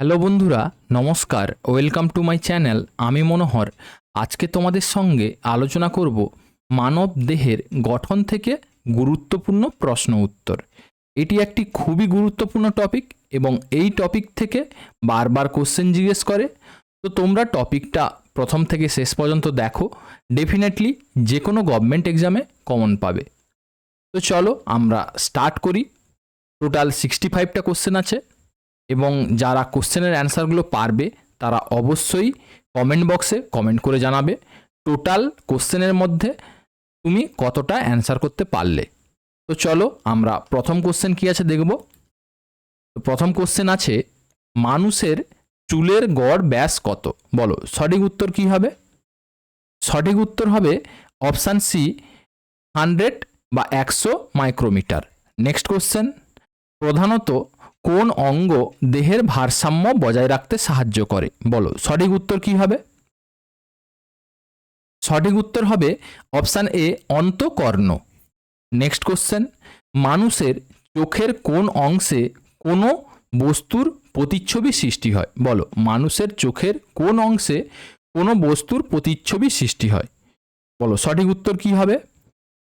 Hello বন্ধুরা, নমস্কার। Welcome to my channel আমি মনোহর। আজকে তোমাদের সঙ্গে আলোচনা করব মানব দেহের গঠন থেকে গুরুত্বপূর্ণ প্রশ্ন উত্তর। এটি একটি খুবই গুরুত্বপূর্ণ টপিক এবং এই টপিক থেকে বারবার কোশ্চেন জিজ্ঞেস করে। তো তোমরা টপিকটা প্রথম থেকে শেষ পর্যন্ত দেখো ডেফিনেটলি যে কোনো গভর্নমেন্ট এক্সামে কমন পাবে। তো চলো আমরা স্টার্ট করি। টোটাল সিক্সটি ফাইভটা কোশ্চেন আছে। এবং যারা কোশ্চেনের অ্যান্সারগুলো পারবে, তারা অবশ্যই কমেন্ট বক্সে কমেন্ট করে জানাবে। টোটাল কোশ্চেনের মধ্যে তুমি কতটা অ্যান্সার করতে পারলে? তো চলো আমরা প্রথম কোশ্চেন কি আছে দেখব। তো প্রথম কোশ্চেন আছে, মানুষের চুলের গড় ব্যাস কত? বলো, সঠিক উত্তর কি হবে? সঠিক উত্তর হবে অপশান সি, হান্ড্রেড বা একশো মাইক্রোমিটার। নেক্সট কোশ্চেন, প্রধানত কোন অঙ্গ দেহের ভারসাম্য বজায় রাখতে সাহায্য করে? বলো, সঠিক উত্তর কি হবে? সঠিক উত্তর হবে অপশান এ, অন্তকর্ণ। নেক্সট কোশ্চেন, মানুষের চোখের কোন অংশে কোনো বস্তুর প্রতিচ্ছবি সৃষ্টি হয়? বলো, মানুষের চোখের কোন অংশে কোনো বস্তুর প্রতিচ্ছবি সৃষ্টি হয়? বলো, সঠিক উত্তর কি হবে?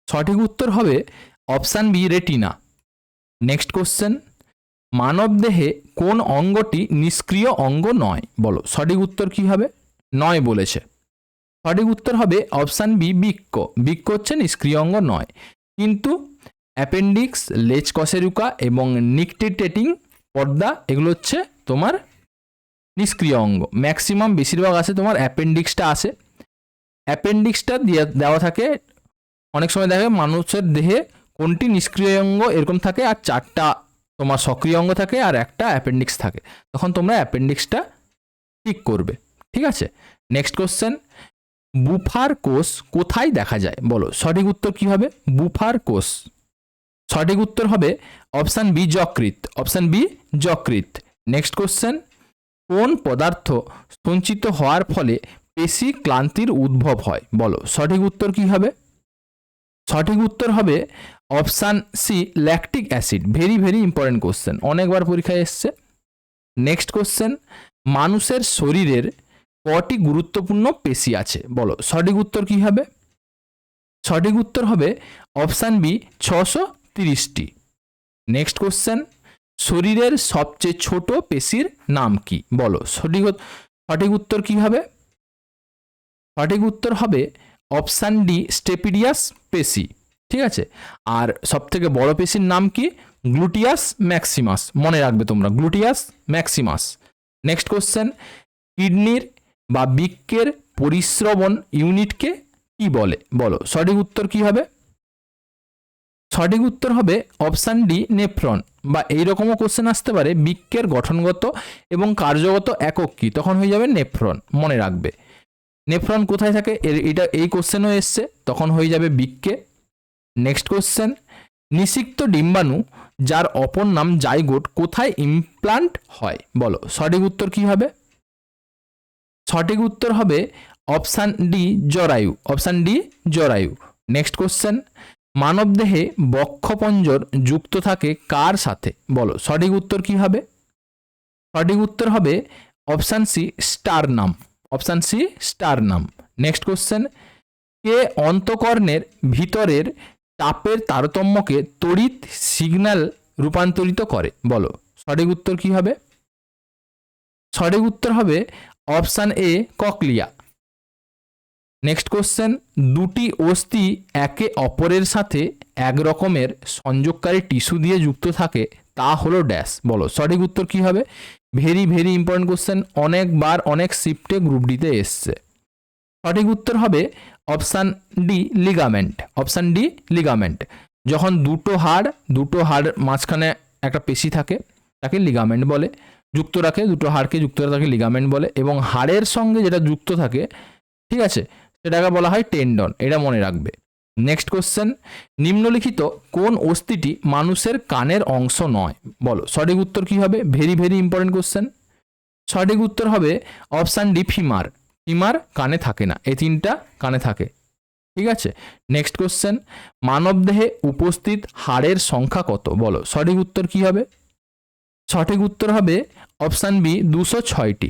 সঠিক উত্তর হবে option B, retina. Next question মানবদেহে কোন অঙ্গটি নিষ্ক্রিয় অঙ্গ নয়। বলো, সঠিক উত্তর কি হবে? নয় বলেছে। সঠিক উত্তর হবে অপশান বি, বৃক্ক। বৃক্ক হচ্ছে নিষ্ক্রিয় অঙ্গ নয়। কিন্তু অ্যাপেন্ডিক্স, লেজ কশেরুকা এবং নিকটিটেটিং পর্দা, এগুলো হচ্ছে তোমার নিষ্ক্রিয় অঙ্গ। ম্যাক্সিমাম বেশিরভাগ আছে তোমার, অ্যাপেন্ডিক্সটা আসে অ্যাপেন্ডিক্সটা দিয়ে, দেওয়া থাকে, অনেক সময় দেখে মানুষের দেহে কোনটি নিষ্ক্রিয় অঙ্গ এরকম থাকে, আর চারটা তোমার সক্রিয় অঙ্গ থাকে আর একটা অ্যাপেন্ডিক্স থাকে। তখন তোমরা অ্যাপেন্ডিক্সটা ঠিক করবে, ঠিক আছে? নেক্সট কোশ্চেন বুফার কোষ কোথায় দেখা যায়? বলো, সঠিক উত্তর কি হবে? বুফার কোষ। সঠিক উত্তর হবে অপশান বি যকৃত অপশান বি যকৃত নেক্সট কোশ্চেন কোন পদার্থ সঞ্চিত হওয়ার ফলে পেশি ক্লান্তির উদ্ভব হয়? বলো, সঠিক উত্তর কি হবে? সঠিক উত্তর হবে option C lactic acid very very important question অনেকবার পরীক্ষায় এসছে। নেক্সট কোশ্চেন মানুষের শরীরের কটি গুরুত্বপূর্ণ পেশি আছে? বলো, সঠিক উত্তর কি হবে? সঠিক উত্তর হবে অপশান বি, ছশো তিরিশটি। নেক্সট কোশ্চেন শরীরের সবচেয়ে ছোট পেশির নাম কি? বলো, সঠিক সঠিক উত্তর কি হবে? সঠিক উত্তর হবে অপশান ডি, স্টেপিডিয়াস পেশি। ঠিক আছে? আর সবথেকে বড় পেশির নাম কি? Gluteus maximus. মনে রাখবে তোমরা, গ্লুটিয়াস ম্যাক্সিমাস। নেক্সট কোশ্চেন কিডনির বা বৃক্কের পরিশ্রবণ ইউনিটকে কি বলে? বলো, সঠিক উত্তর কি হবে? সঠিক উত্তর হবে অপশান ডি, নেফ্রন। বা এইরকমও কোশ্চেন আসতে পারে, বৃক্কের গঠনগত এবং কার্যগত একক কি? তখন হয়ে যাবে নেফ্রন। মনে রাখবে। নেফ্রন কোথায় থাকে? এর- এটা, এই কোশ্চেনও এসছে। তখন হয়ে যাবে বৃক্কে। নেক্সট কোশ্চেন নিষিক্ত ডিম্বাণু, যার অপর নাম জাইগোট, কোথায় ইমপ্লান্ট হয়? বলো, সঠিক উত্তর কি হবে? সঠিক উত্তর হবে অপশান ডি, জরায়ু। অপশান ডি, জরায়ু। নেক্সট কোশ্চেন মানবদেহে বক্ষপঞ্জর যুক্ত থাকে কার সাথে? বলো, সঠিক উত্তর কি হবে? সঠিক উত্তর হবে option C, sternum. Option C, sternum. Next question, কে অন্তকর্ণের ভিতরের তাপের তারতম্যকে তড়িৎ সিগন্যাল রূপান্তরিত করে? বলো, সঠিক উত্তর কি হবে? সঠিক উত্তর হবে option A, cochlea. Next question, দুটি অস্থি একে অপরের সাথে এক রকমের সংযোগকারী টিস্যু দিয়ে যুক্ত থাকে, তা হলো ড্যাশ। বলো, সঠিক উত্তর কি হবে? ভেরি ভেরি ইম্পর্টেন্ট কোশ্চেন অনেকবার অনেক শিফটে গ্রুপ ডিতে এসছে। সঠিক উত্তর হবে option D ligament option D ligament যখন দুটো হাড় দুটো হাড় মাঝখানে একটা পেশি থাকে, তাকে লিগামেন্ট বলে। যুক্ত রাখে, দুটো হাড়কে যুক্ত রাখে, তাকে লিগামেন্ট বলে। এবং হাড়ের সঙ্গে যেটা যুক্ত থাকে, ঠিক আছে? সেটাকে বলা হয় টেন্ডন এটা মনে রাখবে। নেক্সট কোশ্চেন নিম্নলিখিত কোন অস্থিটি মানুষের কানের অংশ নয়? বলো, সঠিক উত্তর কি হবে? ভেরি ভেরি ইম্পর্টেন্ট কোশ্চেন সঠিক উত্তর হবে অপশান ডি ফিমার ফিমার কানে থাকে না। এই তিনটা কানে থাকে। ঠিক আছে? নেক্সট কোশ্চেন মানবদেহে উপস্থিত হাড়ের সংখ্যা কত? বলো, সঠিক উত্তর কি হবে? সঠিক উত্তর হবে অপশান বি দুশো ছয়টি।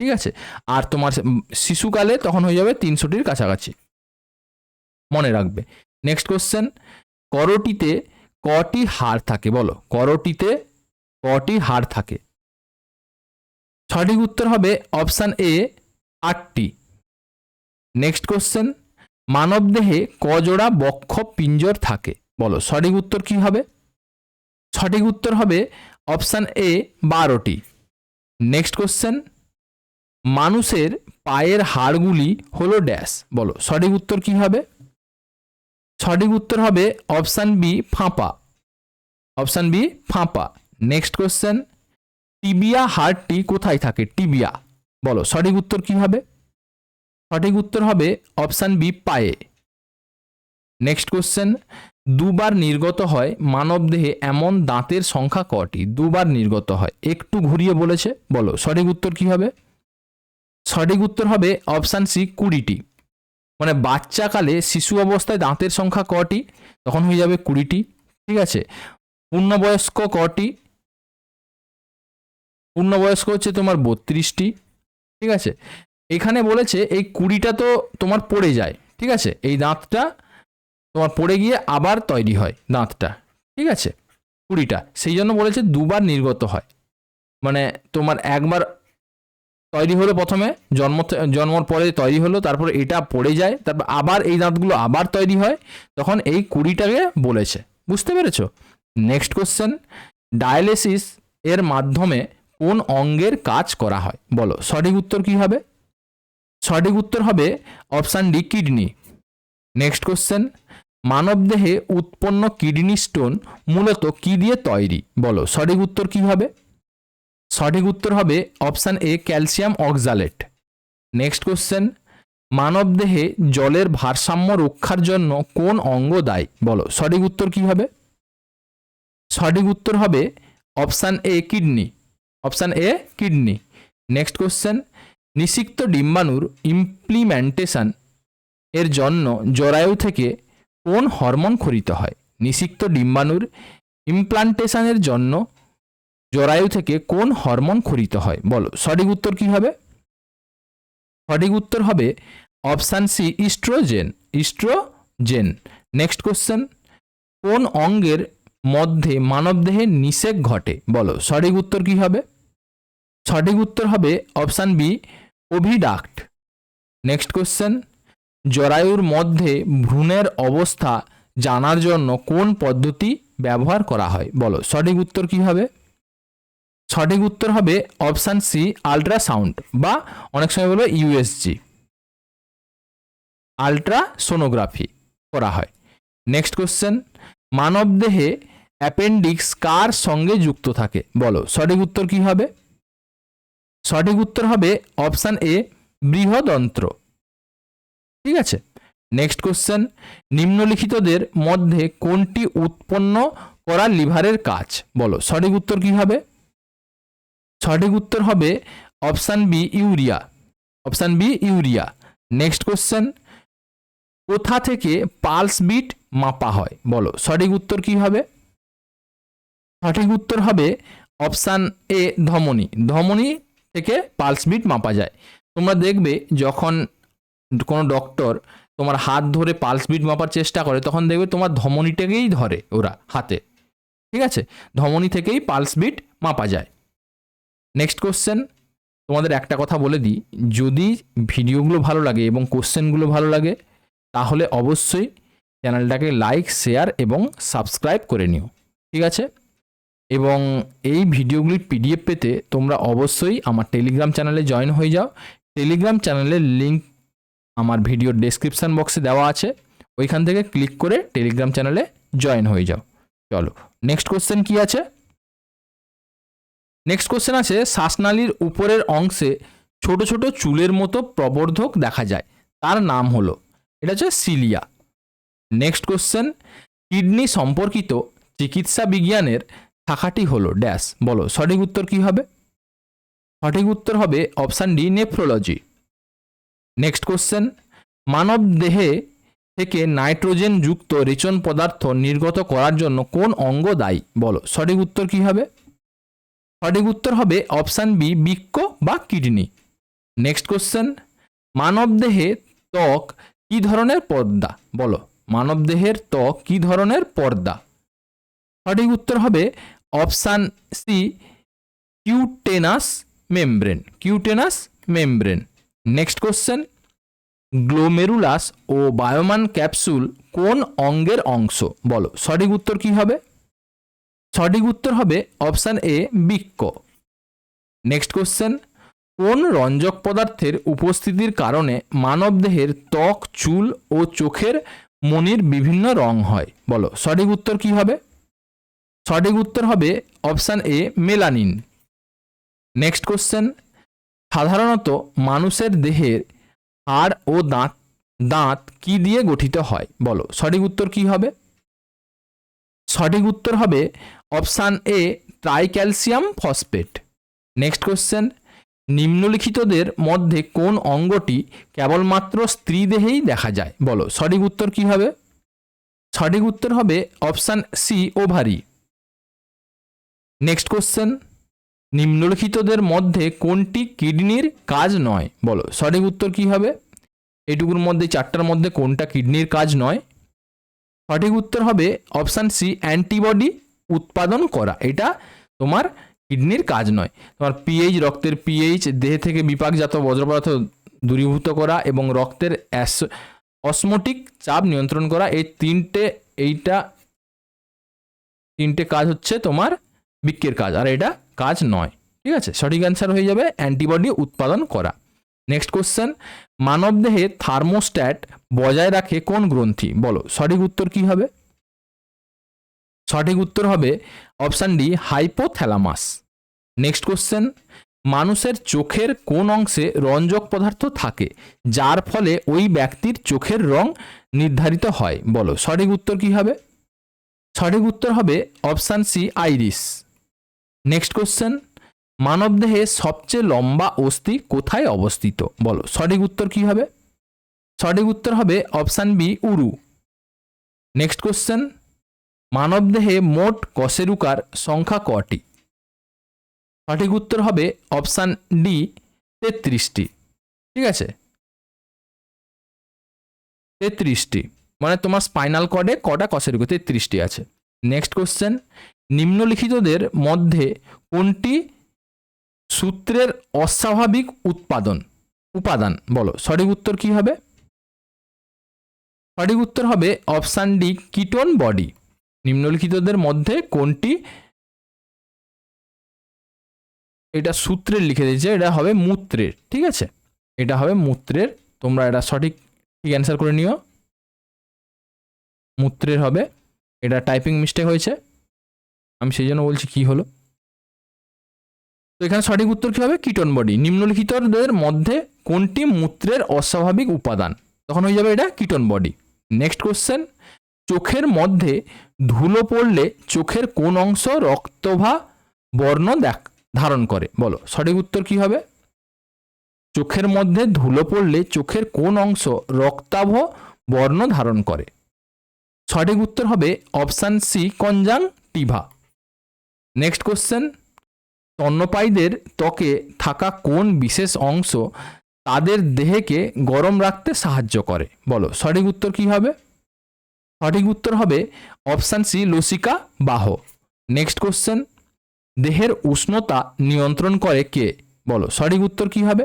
ঠিক আছে? আর তোমার শিশুকালে তখন হয়ে যাবে তিনশোটির কাছাকাছি। মনে রাখবে। নেক্সট কোশ্চেন করটিতে কটি হাড় থাকে বলো? করটিতে কটি হাড় থাকে? সঠিক উত্তর হবে অপশান এ আটটি। নেক্সট কোশ্চেন মানবদেহে কজোড়া বক্ষ পিঞ্জর থাকে? বলো, সঠিক উত্তর কি হবে? সঠিক উত্তর হবে অপশান এ বারোটি। নেক্সট কোশ্চেন মানুষের পায়ের হাড়গুলি হলো ড্যাশ বলো, সঠিক উত্তর কি হবে? সঠিক উত্তর হবে অপশান বি, ফাঁপা। অপশান বি, ফাঁপা। নেক্সট কোশ্চেন টিবিয়া হাড়টি কোথায় থাকে? টিবিয়া। বলো, সঠিক উত্তর কি হবে? সঠিক উত্তর হবে অপশান বি, পায়ে। নেক্সট কোশ্চেন দুবার নির্গত হয় মানবদেহে এমন দাঁতের সংখ্যা কটি? দুবার নির্গত হয়। একটু ঘুরিয়ে বলেছে। বলো, সঠিক উত্তর কি হবে? সঠিক উত্তর হবে অপশান সি, কুড়িটি। মানে বাচ্চাকালে শিশু অবস্থায় দাঁতের সংখ্যা কটি? তখন হয়ে যাবে কুড়িটি, ঠিক আছে? পূর্ণবয়স্ক কটি? পূর্ণবয়স্ক হচ্ছে তোমার বত্রিশটি, ঠিক আছে? এখানে বলেছে এই কুড়িটা তো তোমার পড়ে যায়, ঠিক আছে? এই দাঁতটা তোমার পড়ে গিয়ে আবার তৈরি হয় দাঁতটা, ঠিক আছে? কুড়িটা, সেই জন্য বলেছে দুবার নির্গত হয়। মানে তোমার একবার তৈরি হলো প্রথমে, জন্ম জন্মর পরে তৈরি হলো, তারপর এটা পড়ে যায়, তারপর আবার এই দাঁতগুলো আবার তৈরি হয়, তখন এই কুড়িটাকে বলেছে। বুঝতে পেরেছ? নেক্সট কোশ্চেন ডায়ালিসিস এর মাধ্যমে কোন অঙ্গের কাজ করা হয়? বলো, সঠিক উত্তর কি হবে? সঠিক উত্তর হবে option D kidney next question মানবদেহে উৎপন্ন কিডনি স্টোন মূলত কি দিয়ে তৈরি? বলো, সঠিক উত্তর কি হবে? সঠিক উত্তর হবে option A, calcium oxalate. Next question, মানবদেহে জলের ভারসাম্য রক্ষার জন্য কোন অঙ্গ দায়ী? বলো, সঠিক উত্তর কি হবে? সঠিক উত্তর হবে option A, kidney. Option A, kidney. Next question, নিষিক্ত ডিম্বাণুর ইমপ্লিমেন্টেশন এর জন্য জরায়ু থেকে কোন হরমোন খরিত হয়? নিষিক্ত ডিম্বাণুর ইমপ্লান্টেশনের জন্য জরায়ু থেকে কোন হরমোন খরিত হয়? বলো। সঠিক উত্তর কি হবে? সঠিক উত্তর হবে option C, oestrogen. Oestrogen. Next question. কোন অঙ্গের মধ্যে মানবদেহে নিষেক ঘটে? বলো। সঠিক উত্তর কি হবে? সঠিক উত্তর হবে option B oviduct next question. জরায়ুর মধ্যে ভ্রূণের অবস্থা জানার জন্য কোন পদ্ধতি ব্যবহার করা হয়? বলো। সঠিক উত্তর কি হবে? সঠিক উত্তর হবে অপশান সি আল্ট্রাসাউন্ড বা অনেক সময় বলবে ইউএসজি আল্ট্রাসোনোগ্রাফি করা হয়। নেক্সট কোশ্চেন মানব দেহে অ্যাপেন্ডিক্স কার সঙ্গে যুক্ত থাকে? বলো, সঠিক উত্তর কি হবে? সঠিক উত্তর হবে অপশান এ, বৃহদন্ত্র। ঠিক আছে? নেক্সট কোশ্চেন, নিম্নলিখিতদের মধ্যে কোনটি উৎপন্ন করা লিভারের কাজ? বলো, সঠিক উত্তর কি হবে? সঠিক উত্তর হবে option B, urea. Option B, urea. Next question কোথা থেকে পালস বিট মাপা হয়? বলো, সঠিক উত্তর কি হবে? সঠিক উত্তর হবে অপশান এ, ধমনী। ধমনী থেকে পালস বিট মাপা যায়। তোমরা দেখবে যখন কোনো ডক্টর তোমার হাত ধরে পালস বিট মাপার চেষ্টা করে, তখন দেখবে তোমার ধমনীটাকেই ধরে ওরা হাতে। ঠিক আছে? ধমনী থেকেই পালস বিট মাপা যায়। নেক্সট কোশ্চেন তোমাদের একটা কথা বলে দিই। যদি ভিডিওগুলো ভালো লাগে এবং কোশ্চেনগুলো ভালো লাগে, তাহলে অবশ্যই চ্যানেলটাকে লাইক, শেয়ার এবং সাবস্ক্রাইব করে নিও। ঠিক আছে? এবং এই ভিডিওগুলির পিডিএফ পেতে তোমরা অবশ্যই আমার টেলিগ্রাম চ্যানেলে জয়েন হয়ে যাও। টেলিগ্রাম চ্যানেলের লিঙ্ক আমার ভিডিওর ডেসক্রিপশান বক্সে দেওয়া আছে। ওইখান থেকে ক্লিক করে টেলিগ্রাম চ্যানেলে জয়েন হয়ে যাও। চলো নেক্সট কোশ্চেন কি আছে? নেক্সট কোশ্চেন আছে, শ্বাসনালীর উপরের অংশে ছোট ছোট চুলের মতো প্রবর্ধক দেখা যায়। তার নাম হলো, এটা হচ্ছে সিলিয়া। নেক্সট কোশ্চেন কিডনি সম্পর্কিত চিকিৎসা বিজ্ঞানের শাখাটি হলো ড্যাশ। বলো, সঠিক উত্তর কি হবে? সঠিক উত্তর হবে option D, nephrology. Next question মানব দেহে থেকে নাইট্রোজেন যুক্ত রেচন পদার্থ নির্গত করার জন্য কোন অঙ্গ দায়ী? বলো, সঠিক উত্তর কি হবে? সঠিক উত্তর হবে অপশান বি, বৃক্ক বা কিডনি। নেক্সট কোশ্চেন, মানবদেহে ত্বক কি ধরনের পর্দা? বলো, মানবদেহের ত্বক কি ধরনের পর্দা? সঠিক উত্তর হবে option C, cutaneous membrane cutaneous membrane. Next question, glomerulus ও বায়োমান ক্যাপসুল কোন অঙ্গের অংশ? বলো, সঠিক উত্তর কি হবে? সঠিক উত্তর হবে অপশান এ, বৃক্ক। নেক্সট কোশ্চেন কোন রঞ্জক পদার্থের উপস্থিতির কারণে মানবদেহের ত্বক, চুল ও চোখের মনির বিভিন্ন রং হয়? বলো, সঠিক উত্তর কি হবে? সঠিক উত্তর হবে option A, melanin. Next question সাধারণত মানুষের দেহের হাড় ও দাঁত দাঁত কি দিয়ে গঠিত হয়? বলো, সঠিক উত্তর কি হবে? সঠিক উত্তর হবে option A tricalcium phosphate. Next question, নিম্নলিখিতদের মধ্যে কোন অঙ্গটি কেবলমাত্র স্ত্রী দেহেই দেখা যায়? বলো, সঠিক উত্তর কি হবে? সঠিক উত্তর হবে option C, ovary. Next question, নিম্নলিখিতদের মধ্যে কোনটি কিডনির কাজ নয়? বলো, সঠিক উত্তর কি হবে? এটুকুর মধ্যে, চারটার মধ্যে কোনটা কিডনির কাজ নয়? সঠিক উত্তর হবে অপশান সি অ্যান্টিবডি উৎপাদন করা। এটা তোমার কিডনির কাজ নয়। তোমার পিএইচ রক্তের পিএইচ দেহ থেকে বিপাকজাত বজ্র পদার্থ দূরীভূত করা এবং রক্তের অসমোটিক চাপ নিয়ন্ত্রণ করা। এই তিনটে, এইটা তিনটে কাজ হচ্ছে তোমার বৃক্কের কাজ। আর এটা কাজ নয়। ঠিক আছে? সঠিক অ্যান্সার হয়ে যাবে অ্যান্টিবডি উৎপাদন করা। নেক্সট কোশ্চেন মানবদেহে থার্মোস্ট্যাট বজায় রাখে কোন গ্রন্থি? বলো, সঠিক উত্তর কি হবে? সঠিক উত্তর হবে option D hypothalamus next question মানুষের চোখের কোন অংশে রঞ্জক পদার্থ থাকে? যার ফলে ওই ব্যক্তির চোখের রং নির্ধারিত হয়। বলো, সঠিক উত্তর কি হবে? সঠিক উত্তর হবে option C iris next question মানবদেহে সবচেয়ে লম্বা অস্থি কোথায় অবস্থিত? বলো, সঠিক উত্তর কি হবে? সঠিক উত্তর হবে অপশান বি, উরু। নেক্সট কোশ্চেন, মানবদেহে মোট কশেরুকার সংখ্যা কটি? সঠিক উত্তর হবে অপশান ডি, তেত্রিশটি। ঠিক আছে? তেত্রিশটি। মানে তোমার স্পাইনাল কর্ডে কটা কশেরুকা? তেত্রিশটি আছে। নেক্সট কোশ্চেন, নিম্নলিখিতদের মধ্যে কোনটি সূত্রের অস্বাভাবিক উৎপাদন, উপাদান, বলো, সঠিক উত্তর কি হবে? সঠিক উত্তর হবে অপশান ডি, কিটোন বডি। নিম্নলিখিতদের মধ্যে কোনটি? এটা সূত্রের লিখে দিয়েছে, এটা হবে মূত্রের, ঠিক আছে? এটা হবে মূত্রের, তোমরা এটা সঠিক ঠিক অ্যান্সার করে নিও। মূত্রের হবে, এটা টাইপিং মিস্টেক হয়েছে। আমি সেই জন্য বলছি কি হলো? তো এখানে সঠিক উত্তর কী হবে? Ketone body. নিম্নলিখিতদের মধ্যে কোনটি মূত্রের অস্বাভাবিক উপাদান? তখন হয়ে যাবে এটা কিটন বডি। নেক্সট কোশ্চেন চোখের মধ্যে ধুলো পড়লে চোখের কোন অংশ রক্তভা বর্ণ দেখ, ধারণ করে? বলো, সঠিক উত্তর কি হবে? চোখের মধ্যে ধুলো পড়লে চোখের কোন অংশ রক্তাভ বর্ণ ধারণ করে? সঠিক উত্তর হবে option C conjunctiva next question স্তন্যপায়ীদের ত্বকে থাকা কোন বিশেষ অংশ তাদের দেহকে গরম রাখতে সাহায্য করে? বলো, সঠিক উত্তর কি হবে? সঠিক উত্তর হবে অপশান সি, লসিকা বাহ। নেক্সট কোশ্চেন, দেহের উষ্ণতা নিয়ন্ত্রণ করে কে? বলো, সঠিক উত্তর কি হবে?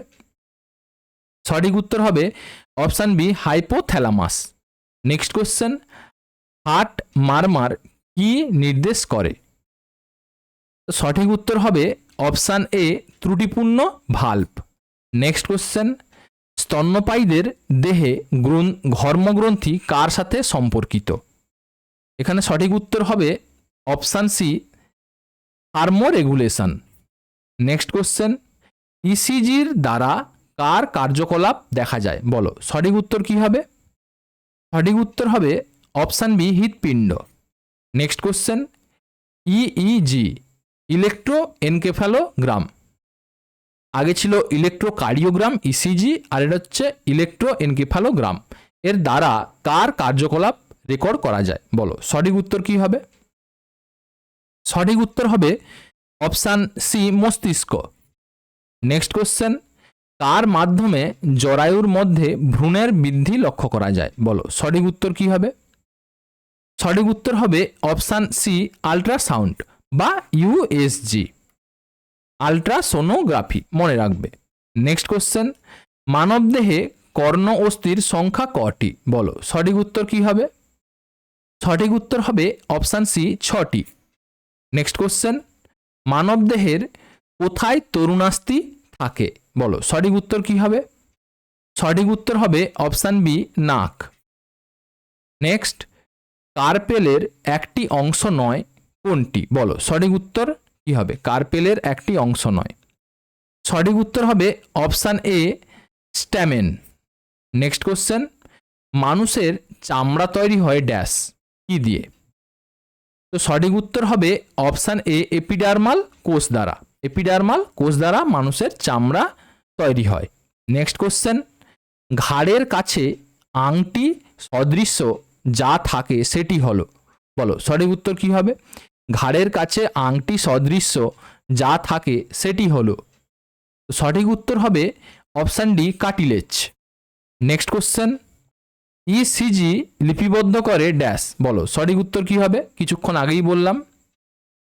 সঠিক উত্তর হবে option B, hypothalamus. Next question, heart murmur কি নির্দেশ করে? সঠিক উত্তর হবে অপশান এ, ত্রুটিপূর্ণ ভাল্ব। নেক্সট কোশ্চেন, স্তন্যপায়ীদের দেহে গ্রন, ঘর্মগ্রন্থি কার সাথে সম্পর্কিত? এখানে সঠিক উত্তর হবে option C, thermoregulation. Next question, ইসিজির দ্বারা কার কার্যকলাপ দেখা যায়? বলো, সঠিক উত্তর কি হবে? সঠিক উত্তর হবে অপশান বি, হৃৎপিণ্ড। Next question EEG electro encephalogram আগে ছিল ইলেকট্রোকার্ডিওগ্রাম ইসিজি আর এটা হচ্ছে ইলেকট্রো এনকেফালোগ্রাম এর দ্বারা কার কার্যকলাপ রেকর্ড করা যায়? বলো, সঠিক উত্তর কি হবে? সঠিক উত্তর হবে অপশান সি মস্তিষ্ক। নেক্সট কোশ্চেন কার মাধ্যমে জরায়ুর মধ্যে ভ্রূণের বৃদ্ধি লক্ষ্য করা যায়? বলো, সঠিক উত্তর কি হবে? সঠিক উত্তর হবে অপশান সি আল্ট্রাসাউন্ড বা ইউএসজি আল্ট্রাসোনোগ্রাফি মনে রাখবে। নেক্সট কোশ্চেন মানবদেহে কর্ণ অস্থির সংখ্যা কটি? বলো, সঠিক উত্তর কি হবে? সঠিক উত্তর হবে অপশান সি ছটি। নেক্সট কোশ্চেন মানবদেহের কোথায় তরুণাস্থি থাকে? বলো, সঠিক উত্তর কি হবে? সঠিক উত্তর হবে অপশান বি নাক। নেক্সট কার্পেলের একটি অংশ নয় কোনটি? বলো, সঠিক উত্তর কি হবে? কার্পেলের একটি অংশ নয়। সঠিক উত্তর হবে option A, stamen. Next question, মানুষের চামড়া তৈরি হয় ড্যাশ, কি দিয়ে? তো সঠিক উত্তর হবে অপশান এ, এপিডার্মাল কোষ দ্বারা। এপিডার্মাল কোষ দ্বারা মানুষের চামড়া তৈরি হয়। নেক্সট কোশ্চেন, ঘাড়ের কাছে আংটি সদৃশ্য যা থাকে সেটি হলো। বলো, সঠিক উত্তর কি হবে? ঘাড়ের কাছে আংটি সদৃশ্য যা থাকে সেটি হলো। সঠিক উত্তর হবে option D cartilage. Next question. ECG লিপিবদ্ধ করে ড্যাশ। বলো, সঠিক উত্তর কি হবে? কিছুক্ষণ আগেই বললাম।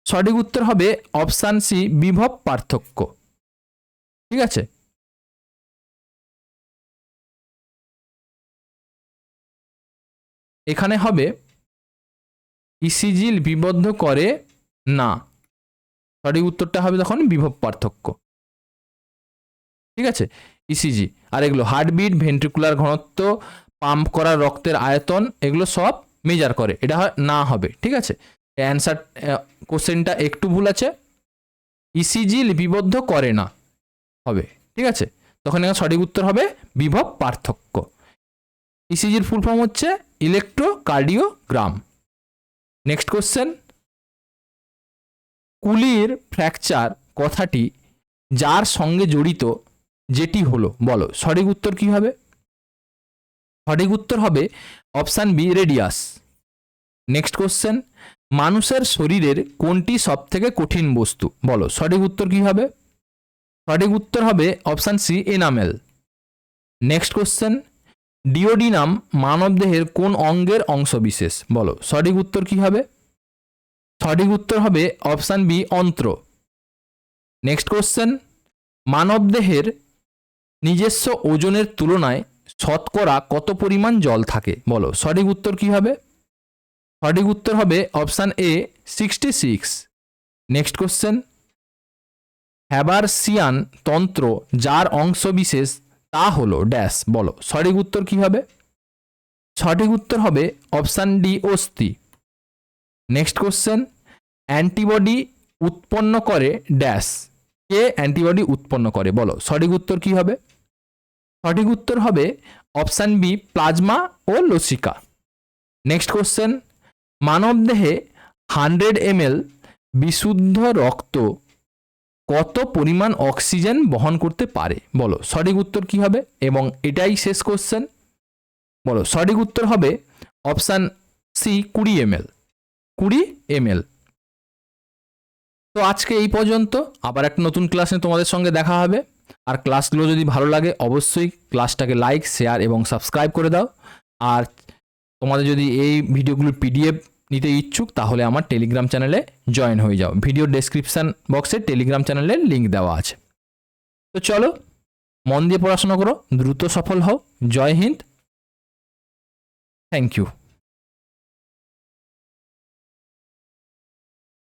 সঠিক উত্তর হবে অপশান সি বিভব পার্থক্য। ঠিক আছে? এখানে হবে ইসিজি বিবদ্ধ করে না। সঠিক উত্তরটা হবে তখন বিভব পার্থক্য। ঠিক আছে? ইসিজি। আর এগুলো হার্টবিট, ভেন্ট্রিকুলার ঘনত্ব, পাম্প করা রক্তের আয়তন, এগুলো সব মেজার করে। এটা না হবে। ঠিক আছে? অ্যান্সার কোশ্চেনটা একটু ভুল আছে। ইসিজি লিপিবদ্ধ করে না হবে। ঠিক আছে? তখন এখানে সঠিক উত্তর হবে বিভব পার্থক্য। ইসিজির ফুল ফর্ম হচ্ছে ইলেকট্রোকার্ডিওগ্রাম। নেক্সট কোশ্চেন কুলির ফ্র্যাকচার কথাটি যার সঙ্গে জড়িত যেটি হলো, বলো, সঠিক উত্তর কি হবে? সঠিক উত্তর হবে option B radius next question মানুষের শরীরের কোনটি সব থেকে কঠিন বস্তু? বলো, সঠিক উত্তর কি হবে? সঠিক উত্তর হবে option C enamel next question duodenum মানবদেহের কোন অঙ্গের অংশবিশেষ বলো, সঠিক উত্তর কি হবে? সঠিক উত্তর হবে অপশান বি, অন্ত্র। নেক্সট কোশ্চেন মানবদেহের নিজস্ব ওজনের তুলনায় শতকরা কত পরিমাণ জল থাকে? বলো, সঠিক উত্তর কি হবে? সঠিক উত্তর হবে option A sixty six next question Haversian তন্ত্র যার অংশবিশেষ তা হলো ড্যাশ, বলো। সঠিক উত্তর কি হবে? সঠিক উত্তর হবে অপশান ডি, অস্থি। Next question. অ্যান্টিবডি উৎপন্ন করে ড্যাশ। কে অ্যান্টিবডি উৎপন্ন করে? বলো, সঠিক উত্তর কি হবে? সঠিক উত্তর হবে অপশান বি, প্লাজমা ও লসিকা। Next question. মানবদেহে হান্ড্রেড এমএল বিশুদ্ধ রক্ত কত পরিমাণ অক্সিজেন বহন করতে পারে? বলো, সঠিক উত্তর কি হবে? এবং এটাই শেষ কোশ্চেন বলো, সঠিক উত্তর হবে অপশান সি কুড়ি এমএল। কুড়ি এমএল। তো আজকে এই পর্যন্ত। আবার একটা নতুন ক্লাসে তোমাদের সঙ্গে দেখা হবে। আর ক্লাসগুলো যদি ভালো লাগে, অবশ্যই ক্লাসটাকে লাইক শেয়ার এবং সাবস্ক্রাইব করে দাও। আর তোমাদের যদি এই ভিডিওগুলোর পিডিএফ নিতে ইচ্ছুক, তাহলে আমার টেলিগ্রাম চ্যানেলে জয়েন হয়ে যাও। ভিডিও ডেসক্রিপশান বক্সে টেলিগ্রাম চ্যানেলের লিঙ্ক দেওয়া আছে। তো চলো, মন দিয়ে পড়াশোনা করো, দ্রুত সফল হও। জয় হিন্দ। Thank you